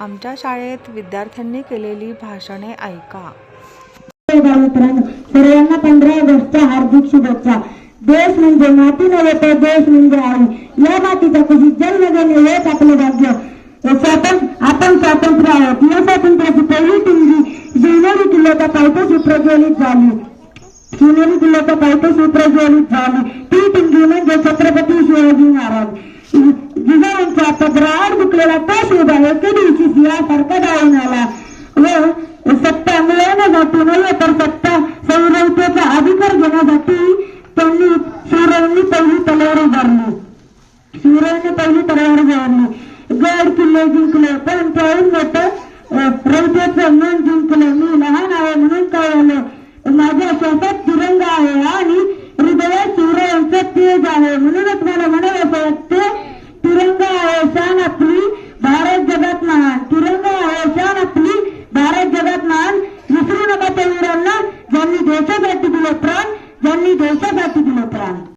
आमच्या शाळेत विद्यार्थ्यांनी केलेली भाषणे ऐका. सर्वांना पंधरा ऑगस्टच्या हार्दिक शुभेच्छा. देश म्हणजे माती नव्हे तर देश म्हणजे आई. या मातीच्या कुशीत जन्म घेणे हेच आपलं भाग्य. स्वातंत्र्य आपण स्वातंत्र्य आहोत या स्वातंत्र्याची पहिली टिंगी शिवनेरी किल्ल्याच्या पायथ्याशी प्रज्वलित झाली. शिवनेरी किल्ल्याच्या पायथ्याशी प्रज्वलित झाली. ती टिंगी म्हणजे छत्रपती शिवाजी महाराज. जिजाऊंचा आता पदराआड दुखलेला तो शोभा एके दिवशी सिंहासारखा आला. व सत्ता मिळवण्यासाठी नव्हे तर सत्ता संरक्षणाचा अधिकार घेण्यासाठी त्यांनी शिवरायांनी पहिली तलवार उभारली. शिवरायांनी पहिली तलवार उभारली. गड किल्ले जिंकले पण त्याहून मोठं रौद्याचं मन जिंकलं. देशासाठी दिलं प्राण ज्यांनी देशासाठी दिलं प्राण.